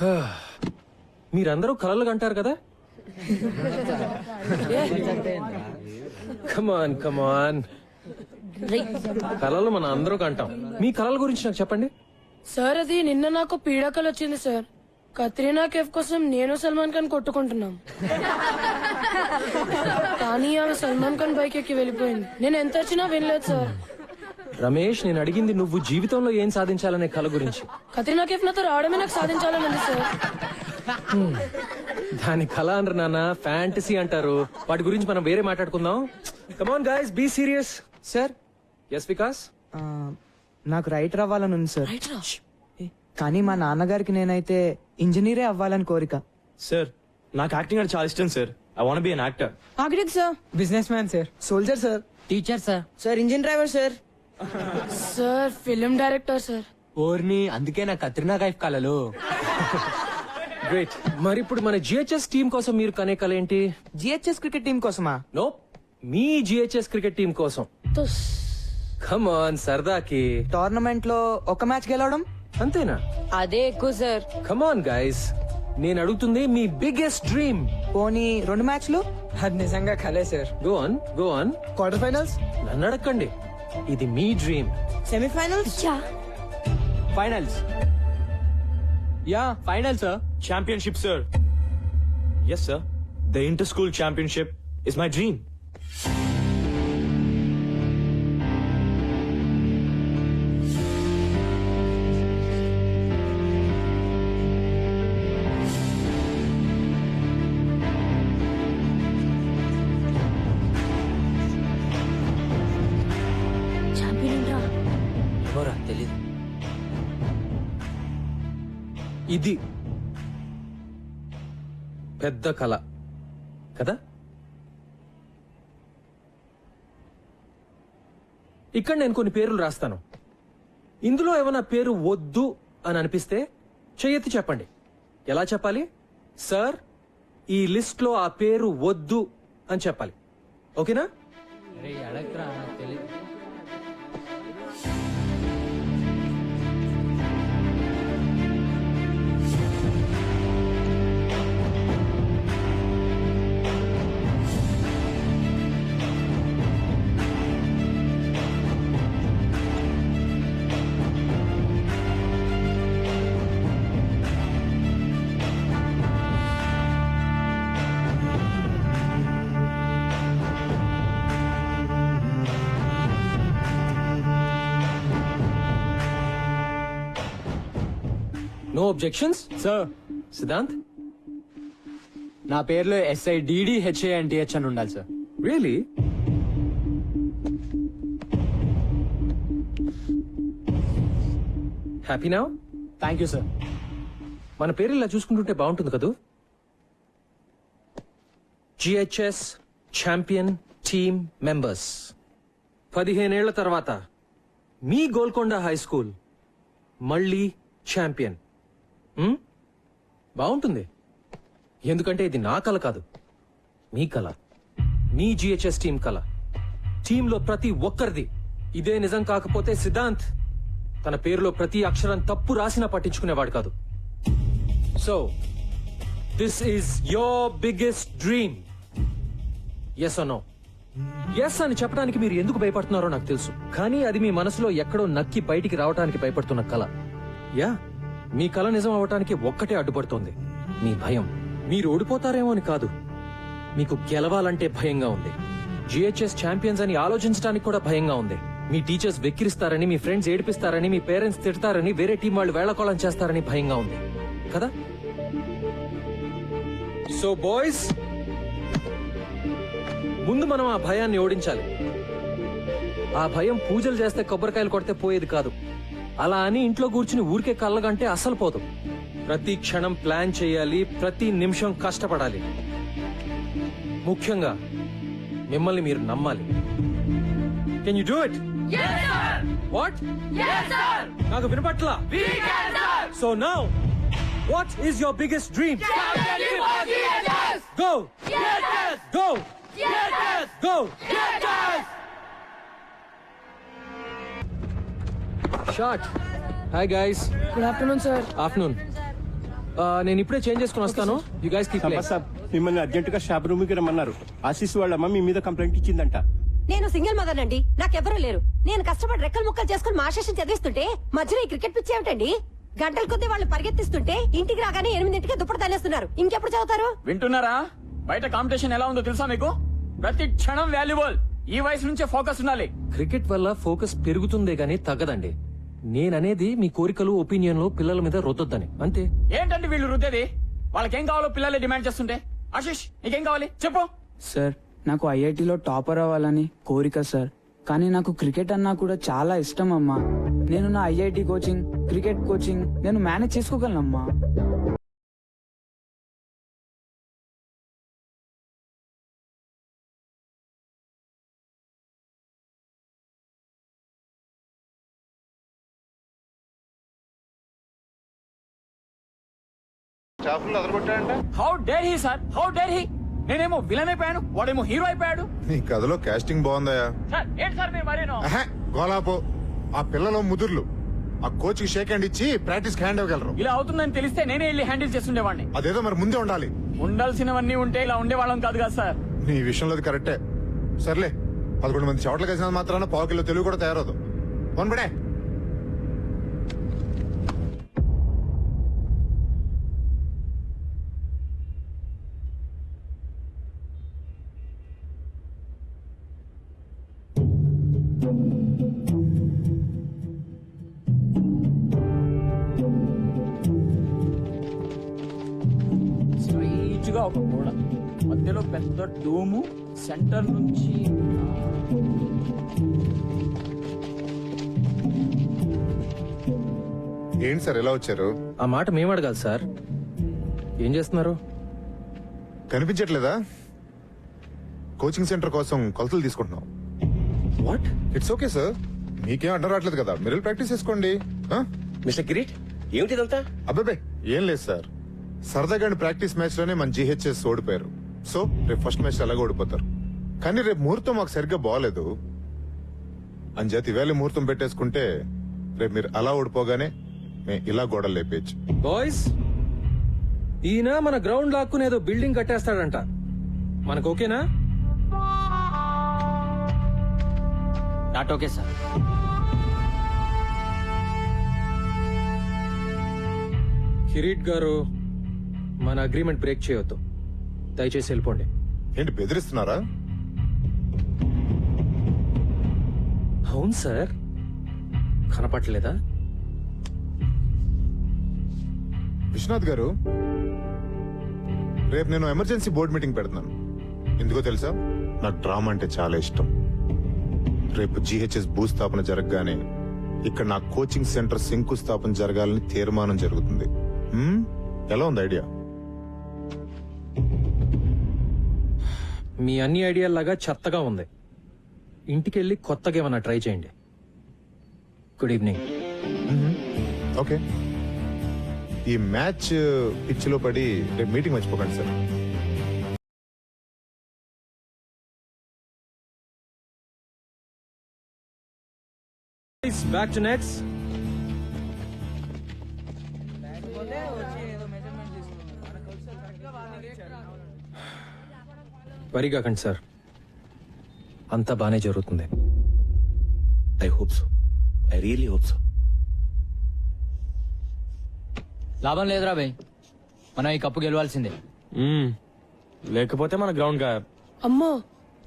మీరందరూ కలలు కంటారు కదా? కమాన్ కమాన్ కలలు మన అందరూ కంటాం. మీ కలల గురించి నాకు చెప్పండి. సార్ అది నిన్న నాకు పీడాకలు వచ్చింది సార్. కత్రీనా కేఫ్ కోసం నేను సల్మాన్ ఖాన్ కొట్టుకుంటున్నాం. కానీ ఆమె సల్మాన్ ఖాన్ బైక్ ఎక్కి వెళ్ళిపోయింది. నేను ఎంత వచ్చినా వినలేదు సార్. రమేష్ నేను అడిగింది నువ్వు జీవితంలో ఏం సాధించాలనే కల గురించి. కత్రీనా కేఫ్ నాతో రావడమే నాకు సాధించాలని ఉంది సార్ దాని కళ అనరు నాన్న ఫ్యాంటసీ అంటారు. వాటి గురించి మనం వేరే మాట్లాడుకుందాం. Come on guys be serious sir yes Vikas నాకు రైటర్ అవ్వాలని ఉంది సార్ కానీ మా నాన్నగారికి నేనైతే ఇంజనీరే అవ్వాలని కోరిక. సార్ నాకు యాక్టింగ్ అంటే చాలా ఇష్టం sir I want be an actor architect sir business man sir soldier sir teacher sir sir engine driver sir sir film director sir. ఓర్ని అందుకే నా కత్రినా కైఫ్ కలలు. గ్రేట్ మరి ఇప్పుడు మన జిహెచ్ఎస్ టీం కోసం మీరు కనే కల ఏంటి? జిహెచ్ఎస్ క్రికెట్ టీం కోసమా? నో మీ జిహెచ్ఎస్ క్రికెట్ టీం కోసం. తుస్. కమాన్ సరదాకి. టోర్నమెంట్లో ఒక మ్యాచ్ గెలవడం? అంతేనా? అదే ఎక్కువ సార్. కమాన్ గైస్ నేను అడుగుతుంది మీ బిగ్గెస్ట్ డ్రీమ్. పోనీ రెండు మ్యాచ్లు? అది నిజంగా కలే sir. Go on go on quarter finals నన్ను అడగండి ఇది మీ dream semifinals finals yeah final sir championship sir yes sir the inter school championship is my dream ఇది పెద్ద కళ. కదా? ఇక్కడ నేను కొన్ని పేర్లు రాస్తాను. ఇందులో ఏమైనా పేరు వద్దు అని అనిపిస్తే చెయ్యెత్తి చెప్పండి. ఎలా చెప్పాలి? సార్ ఈ లిస్ట్లో ఆ పేరు వద్దు అని చెప్పాలి. ఓకేనా? అరే అడగరా నాకు నో అబ్జెక్షన్స్ సార్ సిద్ధాంత్ నా పేరులో ఎస్ఐ డిడి హెచ్ఏఎన్టీహెచ్ అని ఉండాలి sir really happy now thank you sir మన పేరు ఇలా చూసుకుంటుంటే బాగుంటుంది కదూ? జిహెచ్ఎస్ ఛాంపియన్ టీమ్ మెంబర్స్ పదిహేనేళ్ళ తర్వాత మీ గోల్కొండ హై స్కూల్ మళ్ళీ ఛాంపియన్? బాగుంటుంది. ఎందుకంటే ఇది నా కళ కాదు. మీ కళ మీ జిహెచ్ఎస్ టీం కళ టీంలో ప్రతి ఒక్కరిది. ఇదే నిజం కాకపోతే సిద్ధాంత్ తన పేరులో ప్రతి అక్షరం తప్పు రాసినా పట్టించుకునేవాడు కాదు. So this is your biggest dream yes అనో ఎస్ అని చెప్పడానికి మీరు ఎందుకు భయపడుతున్నారో నాకు తెలుసు. కానీ అది మీ మనసులో ఎక్కడో నక్కి బయటికి రావడానికి భయపడుతున్న కళ యా మీ కళ నిజం అవటానికి ఒక్కటే అడ్డుపడుతోంది. మీ భయం. మీరు ఓడిపోతారేమో అని కాదు. మీకు గెలవాలంటే భయంగా ఉంది. జిహెచ్ఎస్ ఛాంపియన్స్ అని ఆలోచించడానికి కూడా భయంగా ఉంది. మీ టీచర్స్ వెక్కిరిస్తారని మీ ఫ్రెండ్స్ ఏడిపిస్తారని మీ పేరెంట్స్ తిడతారని వేరే టీం వాళ్ళు వేళకోళం చేస్తారని భయంగా ఉంది. కదా? సో బాయ్స్ ముందు మనం ఆ భయాన్ని ఓడించాలి. ఆ భయం పూజలు చేస్తే కొబ్బరికాయలు కొడితే పోయేది కాదు. అలా అని ఇంట్లో కూర్చుని ఊరికే కళ్ళగంటే అస్సలు పోదు. ప్రతి క్షణం ప్లాన్ చేయాలి ప్రతి నిమిషం కష్టపడాలి. ముఖ్యంగా మిమ్మల్ని మీరు నమ్మాలి. Can you do it what నాకు వినపట్లా? So now what is your biggest dream go go go short hi guys good afternoon sir afternoon నేను ఇప్పుడే చేంజ్ చేసుకుని వస్తాను. యూ గైస్ కీప్ సభ సాబ్ మిమ్మల్ని అర్జెంట్గా షాప్ రూమ్కి రమ్మన్నారు. ఆశీస్ వాళ్ళ అమ్మ మీ మీద కంప్లైంట్ ఇచ్చిందంట. నేను సింగిల్ మదర్ అండి. నాకెవరూ లేరు. నేను కష్టపడి రెక్కలు ముక్కలు చేసుకుని మా చదివిస్తుంటే మధ్యలో ఈ క్రికెట్ పిచ్చి ఏమిటండి? గంటల కొద్దీ వాళ్ళు పరిగెత్తిస్తుంటే ఇంటికి రాగానే ఎనిమిదింటికి దుప్పటి తల్లేస్తున్నారు ఇంకెప్పుడు చదువుతారు? వింటున్నారా? బయట కాంపిటీషన్ ఎలా ఉందో తెలుసా మీకు? ప్రతి క్షణం వాల్యుబుల్ ఈ వయసు నుంచే ఫోకస్ ఉండాలి. క్రికెట్ వల్ల ఫోకస్ పెరుగుతుందే గానీ తగ్గదండి. నేననేది మీ కోరికలు ఒపీనియన్లు పిల్లల మీద రుద్దొద్దని. అంతే. ఏంటండి వీళ్ళు రుద్దేది? వాళ్ళకేం కావాలో పిల్లలే డిమాండ్ చేస్తుంటే. ఆశిష్ నీకేం కావాలి? చెప్పు. సార్ నాకు ఐఐటిలో టాపర్ అవ్వాలని కోరిక సార్. కానీ నాకు క్రికెట్ అన్నా కూడా చాలా ఇష్టం అమ్మా. నేను నా ఐఐటి కోచింగ్ క్రికెట్ కోచింగ్ నేను మేనేజ్ చేసుకోగలనమ్మా. స్టాఫ్లు అదరగొట్టాడంట? How dare he sir how dare he నేనేమో విలన్ అయిపోయాను వాడేమో హీరో అయిపోయాడు. నీ కథలో కాస్టింగ్ బాగుందయా సార్ ఏంటి సార్ మీరు మరేనో? అహే, గోలాపో ఆ పిల్లలు ముదుర్లు. ఆ కోచ్కి షేక్ హ్యాండ్ ఇచ్చి ప్రాక్టీస్ హ్యాండ్ ఇవ్వగలరు. ఇలా అవుతుందని తెలిస్తే నేనే వెళ్ళి హ్యాండిల్ చేస్తుండేవాడిని అదేదో మరి ముందే ఉండాలి. ఉండాల్సినవన్నీ ఉంటే ఇలా ఉండేవాళ్ళం కాదు కదా సార్ నీ విషయంలో అది కరెక్టే సర్లే పదకొండు మంది చోట్ల కలిసిన మాత్రాన పావు కిలో తెలుగు కూడా తయారవుదు ఫోన్ పడే సెంటర్ నుంచి ఏంటి సార్ ఎలా వచ్చారు? ఆ మాట మేము అడగాలి సార్. ఏం చేస్తున్నారు? కనిపించట్లేదా? కోచింగ్ సెంటర్ కోసం కొలతలు తీసుకుంటున్నాం. వాట్? It's okay sir. మీకేం అడ్డం రావట్లేదు కదా మీరు ప్రాక్టీస్ చేసుకోండి. ఆ? మిస్టర్ కిరీట్ ఏమిటిదంతా అబ్బాబే ఏం లేదు సార్. సరదాగా ప్రాక్టీస్ మ్యాచ్లోనే మన జీహెచ్ఎస్ ఓడిపోయారు. సో రేపు ఫస్ట్ మ్యాచ్ అలాగే ఓడిపోతారు. కానీ రేపు ముహూర్తం మాకు సరిగ్గా బాగాలేదు అంచేత ఈవేళ ముహూర్తం పెట్టేసుకుంటే రేపు మీరు అలా ఓడిపోగానే మేము ఇలా గోడలు లేపేయచ్చు. బాయ్స్ ఈయన మన గ్రౌండ్ లాక్కుని ఏదో బిల్డింగ్ కట్టేస్తాడంట. మనకు ఓకేనా? Not okay sir. కిరీట్ గారు మన అగ్రిమెంట్ బ్రేక్ చేయొద్దు. దయచేసి వెళ్ళిపోండి. ఏంటి బెదిరిస్తున్నారా? అవును సార్. కనపట్లేదా విశ్వనాథ్ గారు రేపు నేను ఎమర్జెన్సీ బోర్డు మీటింగ్ పెడుతున్నాను. ఎందుకో తెలుసా? నాకు డ్రామా అంటే చాలా ఇష్టం. రేపు జిహెచ్ఎస్ భూస్థాపన జరగగానే ఇక్కడ నా కోచింగ్ సెంటర్ శంకుస్థాపన జరగాలని తీర్మానం జరుగుతుంది. ఎలా ఉంది ఐడియా? మీ అన్ని ఐడియాలాగా చెత్తగా ఉంది. ఇంటికెళ్ళి కొత్తగా ఏమన్నా ట్రై చేయండి. గుడ్ ఈవినింగ్ ఓకే ఈ మ్యాచ్ పిచ్లో పడి రేపు మీటింగ్ మర్చిపోకండి సార్. బ్యాక్ టు నెట్స్ వరిగాకండి సార్. అంతా బానే జరుగుతుంది. I hope so I really hope so లాభం లేదురా భయ్ మనం ఈ కప్పు గెలవాల్సిందే. లేకపోతే మన గ్రౌండ్గా అమ్మో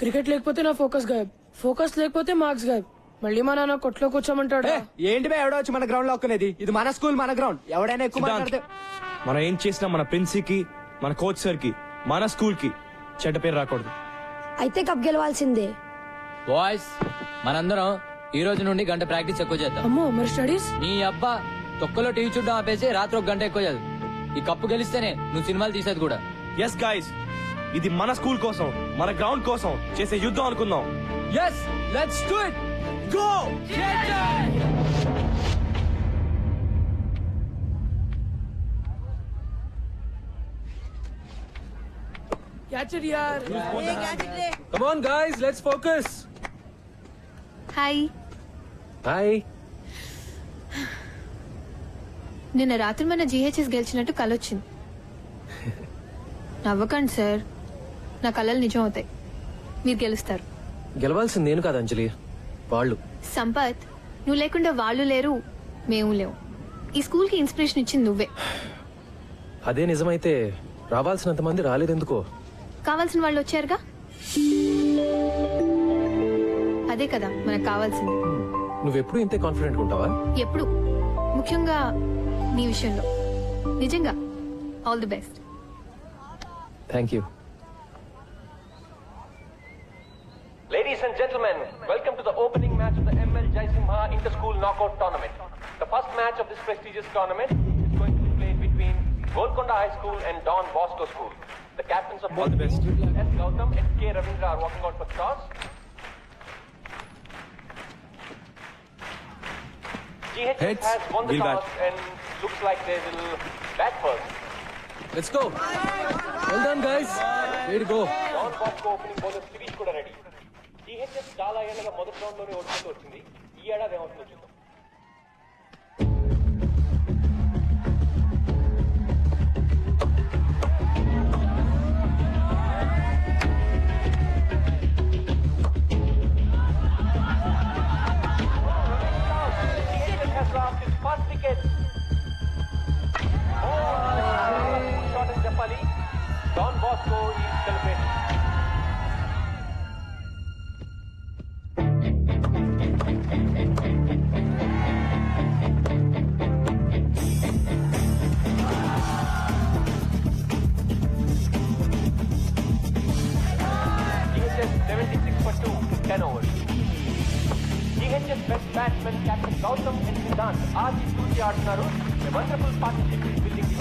క్రికెట్ లేకపోతే నా ఫోకస్ గాయబ్. ఫోకస్ లేకపోతే మార్క్స్ గాయబ్. మళ్ళీ మా నాన్న కొట్లో కూర్చోమంటాడు? ఏంటి బే ఎవడో వచ్చి మన గ్రౌండ్లో ఒక్కనేది? ఇది మన స్కూల్ మన గ్రౌండ్. ఎవడైనా ఎక్కువ మనం ఏం చేసినా మన ప్రిన్సీకి మన కోచ్ సార్కి మన స్కూల్కి చెడ్డ పేరు రాకూడదు. అయితే కప్ గెలవాల్సిందే. బాయ్స్ మనందరం ఈ రోజు నుండి గంట ప్రాక్టీస్ ఎక్కువ చేద్దాం. అమ్మో మరి స్టడీస్? నీ అబ్బా తొక్కలో టీవీ చూడడం ఆపేసి రాత్రి ఒక గంట ఎక్కువ చదువు. ఈ కప్పు గెలిస్తేనే నువ్వు సినిమాలు తీసేది కూడా. ఎస్ గాయస్ ఇది మన స్కూల్ కోసం మన గ్రౌండ్ కోసం చేసే యుద్ధం అనుకుందాం. Yes let's do it go catch it యార్ come on guys let's focus hi hi నిన్న రాత్రి మన జీహెచ్ఎస్ గెలిచినట్టు కలొచ్చింది. నవ్వకండి సార్. నా కళలు నిజం అవుతాయి మీరు గెలుస్తారు. గెలవాల్సింది నేను కాదు అంజలి. వాళ్ళు. సంపత్ నువ్వు లేకుండా వాళ్ళు లేరు మేము లేవు. ఈ స్కూల్కి ఇన్స్పిరేషన్ ఇచ్చింది నువ్వే. అదే నిజమైతే రావాల్సినంత మంది రాలేదెందుకో? కావాల్సిన వాళ్ళు వచ్చారుగా? అదే కదా మనకు కావాల్సింది. నువ్వు ఎప్పుడు ఇంతే కాన్ఫిడెంట్ ఉంటావా? ఎప్పుడు. ముఖ్యంగా నీ విషయంలో. నిజంగా. All the best thank you ladies and gentlemen welcome to the opening match of the ML Jaisimha inter school knockout tournament the first match of this prestigious tournament Golconda High School and Don Bosco School. The captains of both the best. teams, S. Gautam and K. Ravindra are walking out for toss. GHS Heads, has won the we'll toss bat. and looks like they will bat first. Let's go well done guys వేడి go Don Bosco opening bowler series కూడా ready THS చాలా ఏళ్ళగా మొదటి రౌండ్లోనే ఓడిపోతూ వచ్చింది ఈ ఏడాది ఏమవుతుందో చూద్దాం DHS best batsman Captain Gautam and Siddhant ఆది చూసి ఆడుతున్నారు wonderful partnership is building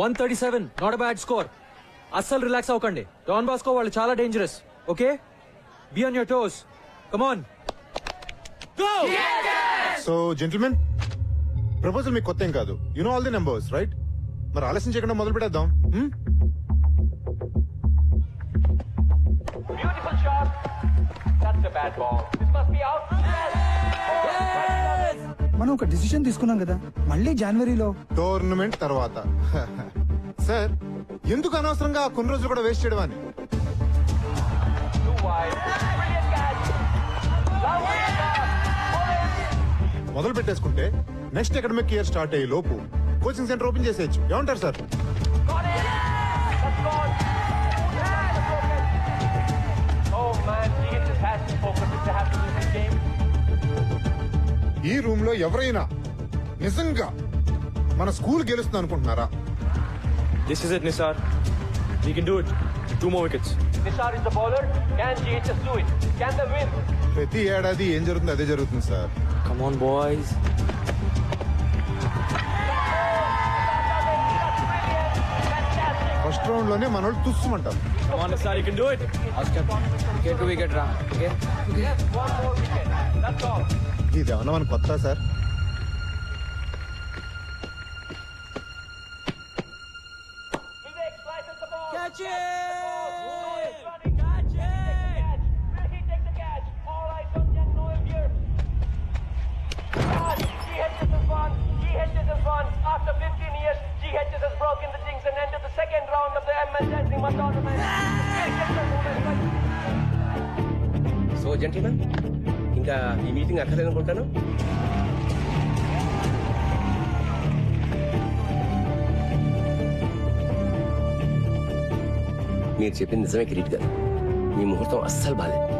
one thirty seven not bad score అస్సలు రిలాక్స్ అవ్వకండి. డాన్ బాస్కో వాళ్ళు చాలా dangerous okay be on your toes come on so gentlemen proposal మీకు కొత్త ఏం కాదు. You know all the numbers right మరి ఆలస్యం చేయకుండా మొదలు పెట్టేద్దాం. Hmm? Beautiful shot that's a bad మనం ఒక డిసిషన్ తీసుకున్నాం కదా మళ్ళీ జనవరిలో టోర్నమెంట్ తర్వాత. సార్ ఎందుకు అనవసరంగా కొన్ని రోజులు కూడా వేస్ట్ చేయడం అని? మొదలు పెట్టేసుకుంటే నెక్స్ట్ అకాడమిక్ ఇయర్ స్టార్ట్ అయ్యే లోపు కోచింగ్ సెంటర్ ఓపెన్ చేసేయచ్చు. ఏమంటారు సార్ ఈ రూమ్లో ఎవరైనా నిజంగా మన స్కూల్ గెలుస్తుంది అనుకుంటున్నారా This is it, Nisar. We can do it. Two more wickets. Nishar is the bowler. Can GHS do it? Can they win? ప్రతి ఏడాది ఏం జరుగుతుంది అదే జరుగుతుంది sir Come on, boys. First రౌండ్లోనే మన వాళ్ళు తుస్సుమంటారు Come on, Nisar. You can do it. Wicket wicket రా okay Yes, one more wicket. That's all. ఇది ఏమన్నా మన కొత్త సార్? Vivek slices ఇంకా ఈ మీటింగ్ అక్కడే అనుకుంటాను మీరు చెప్పింది నిజమే క్రీట్ గారు. మీ ముహూర్తం అస్సలు బాగాలేదు